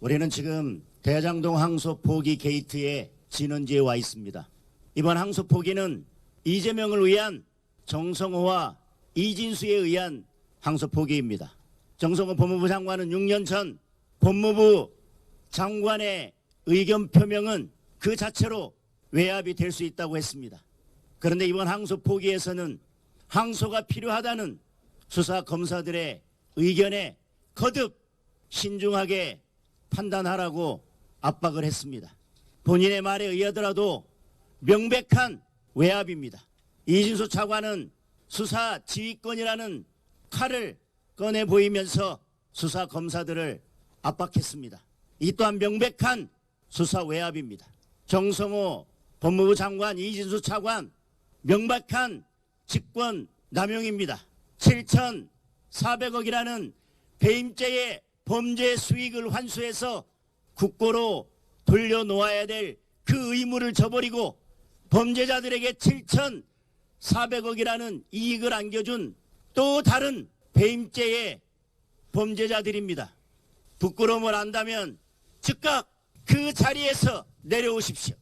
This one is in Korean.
우리는 지금 대장동 항소 포기 게이트의 진원지에 와 있습니다. 이번 항소 포기는 이재명을 위한 정성호와 이진수에 의한 항소 포기입니다. 정성호 법무부 장관은 6년 전 법무부 장관의 의견 표명은 그 자체로 외압이 될 수 있다고 했습니다. 그런데 이번 항소 포기에서는 항소가 필요하다는 수사 검사들의 의견에 거듭 신중하게 판단하라고 압박을 했습니다. 본인의 말에 의하더라도 명백한 외압입니다. 이진수 차관은 수사 지휘권이라는 칼을 꺼내 보이면서 수사 검사들을 압박했습니다. 이 또한 명백한 수사 외압입니다. 정성호 법무부 장관, 이진수 차관 명백한 직권 남용입니다. 7,400억이라는 배임죄의 범죄 수익을 환수해서 국고로 돌려놓아야 될 그 의무를 저버리고 범죄자들에게 7,400억이라는 이익을 안겨준 또 다른 배임죄의 범죄자들입니다. 부끄러움을 안다면 즉각 그 자리에서 내려오십시오.